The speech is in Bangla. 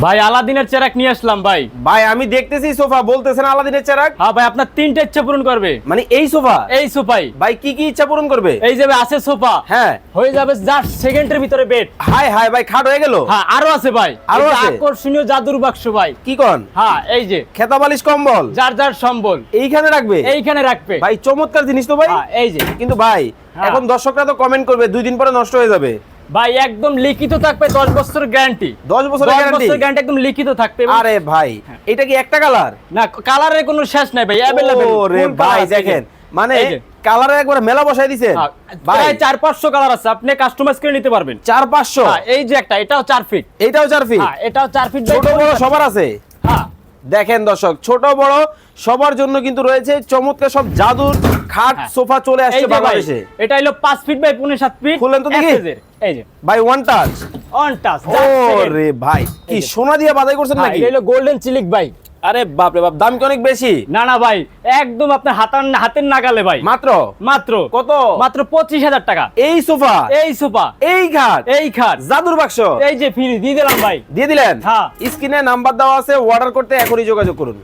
ভাই আলাদিনের চেরাক নিয়ে আসলাম ভাই। ভাই আমি দেখতেছি সোফা বলতেছেন আলাদিনের চেরাক? হ্যাঁ ভাই আপনার তিনটা ইচ্ছা পূরণ করবে। মানে এই সোফা? এই সোফাই। ভাই কি কি ইচ্ছা পূরণ করবে? এই যে আছে সোফা। হ্যাঁ। হয়ে যাবে জাস্ট সেকেন্ডের ভিতরে বেড হাই হাই ভাই খাট হয়ে গেল? হ্যাঁ আরও আছে ভাই। আরও আছে? আকর্ষণীয় জাদুর বাক্স ভাই। কি কন? হ্যাঁ এই যে। খেতা বালিশ কম্বল? যার যার সম্বল। এইখানে রাখবে? এইখানে রাখবে। ভাই চমৎকার জিনিস তো ভাই। হ্যাঁ এই যে। কিন্তু ভাই হ্যাঁ। এখন দর্শকরা তো কমেন্ট করবে দুই দিন পরে নষ্ট হয়ে যাবে। ভাই একদম লিখিত থাকবে দশ বছরের গ্যারান্টি দশ বছরের গ্যারান্টি বছরের গ্যারান্টি একদম লিখিত থাকবে। আরে ভাই হ্যাঁ। এটা কি একটা কালার না কালারের কোনো শেষ নাই ভাই অ্যাভেলেবল রে ভাই দেখেন মানে কালারে একবার মেলা বসাই দিছেন। ভাই। প্রায় চার পাঁচশো কালার আছে আপনি কাস্টমাইজ করে নিতে পারবেন। চার পাঁচশো? হ্যাঁ এই যে একটা এটাও চার ফিট এইটাও চার ফিট হ্যাঁ এটাও চার ফিট ছোট বড় সবার আছে? হ্যাঁ। দেখেন দর্শক ছোট বড় সবার জন্য কিন্তু রয়েছে চমৎকার সব জাদুর খাট হ্যাঁ। সোফা চলে আসছে বাংলাদেশে। এটা হলো পাঁচ ফিট বাই পনেরো সাত ফিট খুলেন তো দেখি। এই যে। ভাই ওয়ান টাচ অন টাচ ভাই কি সোনা দিয়ে বাদাই করছেন নাকি? এটা হলো গোল্ডেন চিলিক ভাই। আরে বাপ রে বাপ দাম কি অনেক বেশি? না না ভাই একদম আপনার হাতার হাতের নাগালে ভাই। মাত্র? মাত্র। কত? মাত্র পঁচিশ হাজার টাকা। এই সোফা? এই সোফা। এই খাট? এই খাট। জাদুর বাক্স? এই যে ফ্রি দিয়ে দিলাম ভাই। দিয়ে দিলেন? হ্যাঁ। স্ক্রিনে নাম্বার দেওয়া আছে অর্ডার করতে এখনই যোগাযোগ করুন।